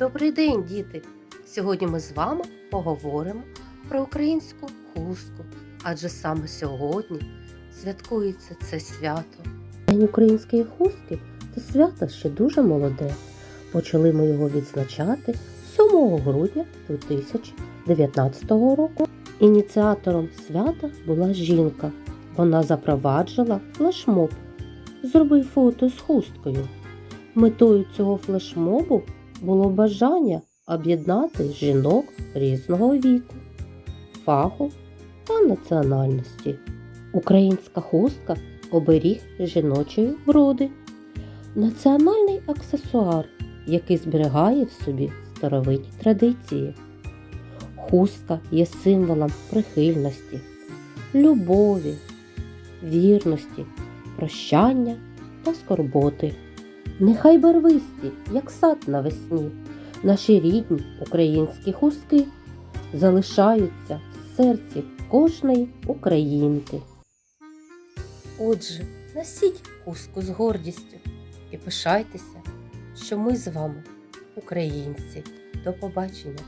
Добрий день, діти! Сьогодні ми з вами поговоримо про українську хустку, адже саме сьогодні святкується це свято. День української хустки це свято ще дуже молоде. Почали ми його відзначати 7 грудня 2019 року. Ініціатором свята була жінка. Вона запроваджила флешмоб. Зроби фото з хусткою. Метою цього флешмобу було бажання об'єднати жінок різного віку, фаху та національності. Українська хустка оберіг жіночої вроди, національний аксесуар, який зберігає в собі старовинні традиції. Хустка є символом прихильності, любові, вірності, прощання та скорботи. Нехай барвисті, як сад навесні, наші рідні українські хустки залишаються в серці кожної українки. Отже, носіть хустку з гордістю і пишайтеся, що ми з вами українці. До побачення!